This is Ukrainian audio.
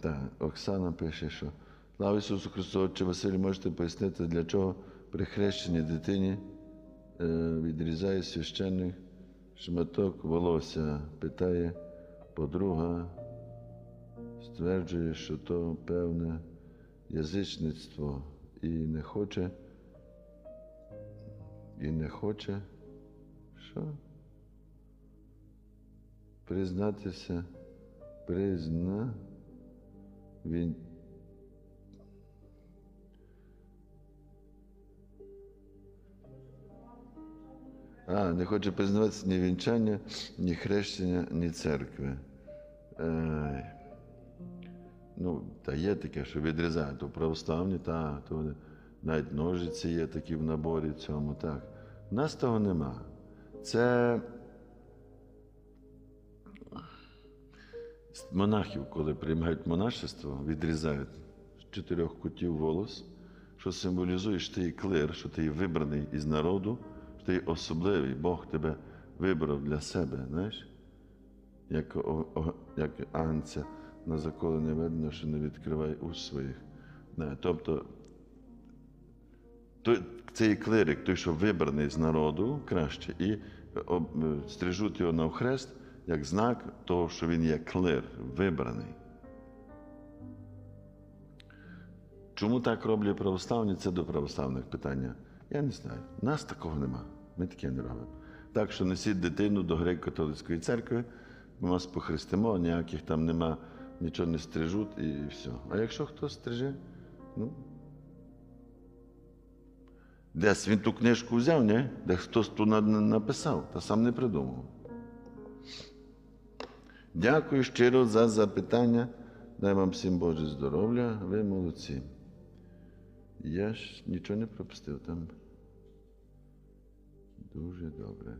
Так, Оксана пише, що Слава Ісусу Христу, Отче Василь, можете пояснити, для чого при хрещенні дитині е, відрізає священник шматок волосся, питає подруга, стверджує, що то певне язичництво і не хоче, і не хоче, що? Признатися, призна. Він А, не хоче признаватися ні вінчання, ні хрещення, ні церкви. Е, ну, та є таке, що відрізають. То православні, та, то навіть ножиці є такі в наборі цьому. Так. У нас того нема. Це монахів, коли приймають монашество, відрізають з чотирьох кутів волос, що символізує, що ти є клир, що ти є вибраний із народу, що ти є особливий, Бог тебе вибрав для себе, знаєш? Як, о, о, як анця на заколи не видно, що не відкривай уст своїх. Не, тобто той, цей клирик, той, що вибраний з народу краще, і об, е, стрижуть його навхрест як знак того, що він є клир, вибраний. Чому так роблять православні? Це до православних питання. Я не знаю. Нас такого нема. Ми таке не робимо. Так що несіть дитину до греко-католицької церкви, ми вас похрестимо, ніяких там нема, нічого не стрижуть і все. А якщо хтось стриже, ну. Десь він ту книжку взяв, ні? Де хтось на- написав, та сам не придумав. Дякую щиро за запитання. Дай вам всім Боже здоров'я, ви молодці. Я ж нічого не пропустив там. Дуже добре.